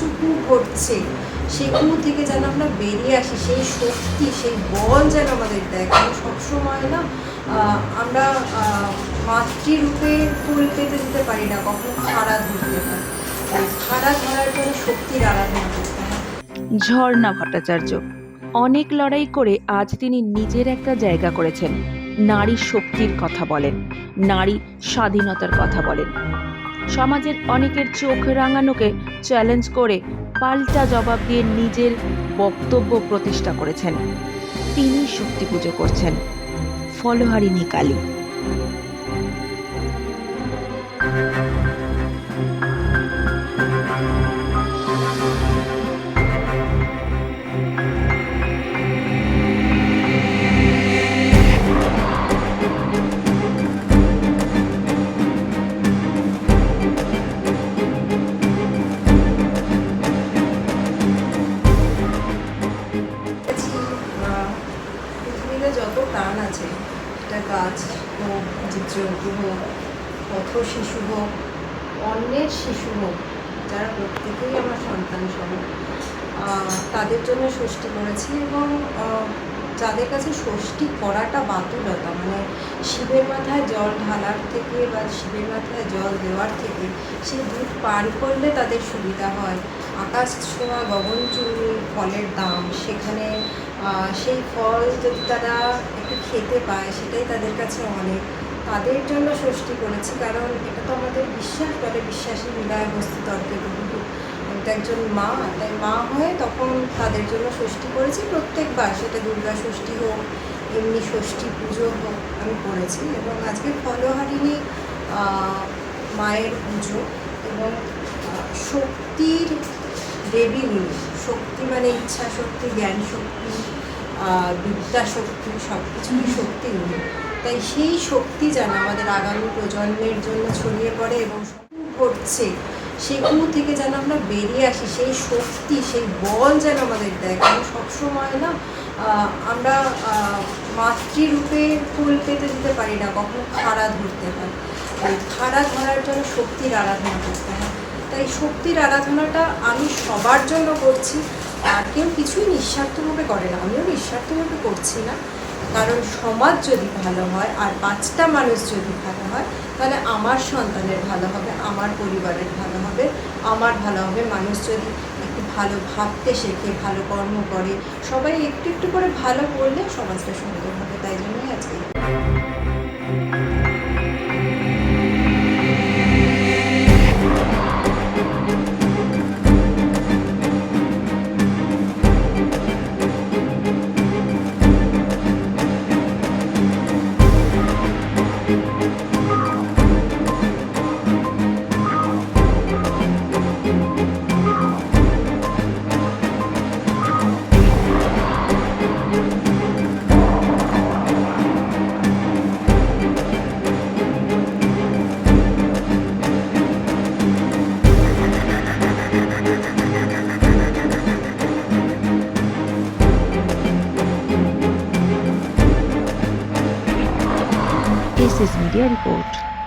কিছু কু ঘটছে সেগুলো থেকে যেন আমরা বেরিয়ে আসি, সেই শক্তি, সেই বল যেন আমাদের দেয়। কারণ সবসময় না আমরা মাতৃরূপে ফুল পেতে দিতে পারি না, কখনো খাড়া ধরতে ওই খাড়া ধরার জন্য শক্তির আরাধনা করতে হয়। ঝর্ণা ভট্টাচার্য, অনেক লড়াই করে আজ তিনি নিজের একটা জায়গা করেছেন। নারী শক্তির কথা বলেন, নারী স্বাধীনতার কথা বলেন। সমাজের অনেকের চোখ রাঙানোকে চ্যালেঞ্জ করে পাল্টা জবাব দিয়ে নিজের বক্তব্য প্রতিষ্ঠা করেছেন। তিনি শক্তি পুজো করছেন। ফলোহারিণী কালী। যত প্রাণ আছে, এটা গাছ হোক, জীবজন্তু হোক, পথ শিশু হোক, অন্যের শিশু হোক, যারা প্রত্যেকেই আমার সন্তান সহ তাদের জন্য সৃষ্টি করেছি এবং যাদের কাছে ষষ্ঠী করাটা বাতুলতা মানে শিবের মাথায় জল ঢালার থেকে বা শিবের মাথায় জল দেওয়ার থেকে সেই দুধ পান করলে তাদের সুবিধা হয়। আকাশ ছোঁয়া গগনচুম্বী ফলের দাম, সেখানে সেই ফল যদি তারা একটু খেতে পায়, সেটাই তাদের কাছে অনেক। তাদের জন্য ষষ্ঠী করেছি, কারণ এটা তো আমাদের বিশ্বাস বলে বিশ্বাসী মিলায় বস্তু তর্কে একজন মা, তাই মা হয়ে তখন তাদের জন্য ষষ্ঠী করেছি। প্রত্যেকবার সেটা দুর্গা ষষ্ঠী হোক, এমনি ষষ্ঠী পুজো হোক, আমি করেছি এবং আজকে ফলহারিণী মায়ের পুজো এবং শক্তির দেবী উনি শক্তি মানে ইচ্ছা শক্তি, জ্ঞান শক্তি বিদ্যা শক্তি সব কিছুই শক্তি উনি তাই সেই শক্তি যেন আমাদের আগামী প্রজন্মের জন্য ছড়িয়ে পড়ে এবং ঘটছে সেগুলো থেকে যেন আমরা বেরিয়ে আসি, সেই শক্তি, সেই বল যেন আমাদের দেয়। কারণ সবসময় না আমরা মাতৃরূপে ফুল পেতে দিতে পারি না, কখনো খাড়া ধরতে হয় খাড়া ধরার জন্য শক্তির আরাধনা করতে হয়। তাই শক্তির আরাধনাটা আমি সবার জন্য করছি, আর কেউ কিছুই নিঃস্বার্থভাবে করে না, আমিও নিঃস্বার্থভাবে করছি না। কারণ সমাজ যদি ভালো হয় আর পাঁচটা মানুষ যদি ভালো হয়, তাহলে আমার সন্তানের ভালো হবে, আমার পরিবারের ভালো হবে, আমার ভালো হবে। মানুষ যদি একটু ভালো ভাবতে শেখে, ভালো কর্ম করে, সবাই একটু একটু করে ভালো করলে সমাজটা সুন্দর হবে, তাই জন্যই আজকে This is Media Report.